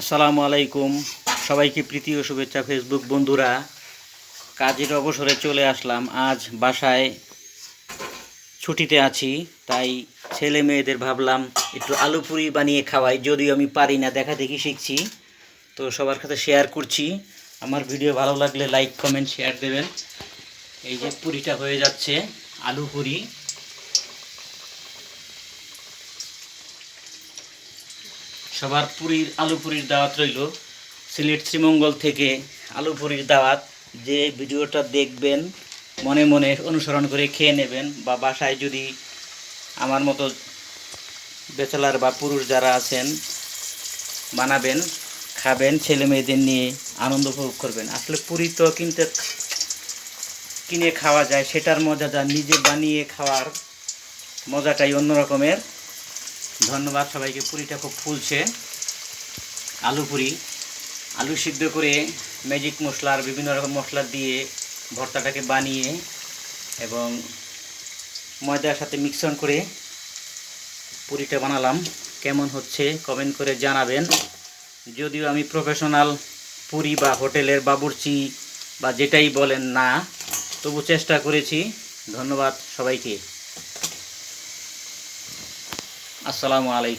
আসসালামু আলাইকুম। সবাইকে প্রীতি ও শুভেচ্ছা ফেসবুক বন্ধুরা। কাজের অবসরে চলে আসলাম। আজ বাসায় ছুটিতে আছি, তাই ছেলে মেয়েদের ভাবলাম একটু আলু পুরি বানিয়ে খাওয়াই। যদিও আমি পারি না, দেখা দেখি শিখছি। তো সবার কাছে শেয়ার করছি। আমার ভিডিও ভালো লাগলে লাইক কমেন্ট শেয়ার দেবেন। এই যে পুরিটা হয়ে যাচ্ছে, আলু পুরি। সবার পুরীর, আলু পুরীর দাওয়াত রইল। সিলেট শ্রীমঙ্গল থেকে আলু পুরীর দাওয়াত। যে ভিডিওটা দেখবেন, মনে মনে অনুসরণ করে খেয়ে নেবেন বা বাসায় যদি আমার মতো বেচেলার বা পুরুষ যারা আছেন, বানাবেন, খাবেন, ছেলে মেয়েদের নিয়ে আনন্দ উপভোগ করবেন। আসলে পুরী তো কিনতে, কিনে খাওয়া যায়, সেটার মজা যা নিজে বানিয়ে খাওয়ার মজাটাই অন্য রকমের ধন্যবাদ সবাইকে, পুরিটা খুব ফুলছে। আলু পুরি, আলু সিদ্ধ করে ম্যাজিক মশলা আর বিভিন্ন রকম মশলা দিয়ে ভর্তাটাকে বানিয়ে এবং ময়দার সাথে মিক্সন করে পুরিটা বানালাম। কেমন হচ্ছে কমেন্ট করে জানাবেন। যদিও আমি প্রফেশনাল পুরি বা হোটেলের বাবুর্চি বা যেটাই বলেন না, তবু চেষ্টা করেছি। ধন্যবাদ সবাইকে। আসসালামু আলাইকুম।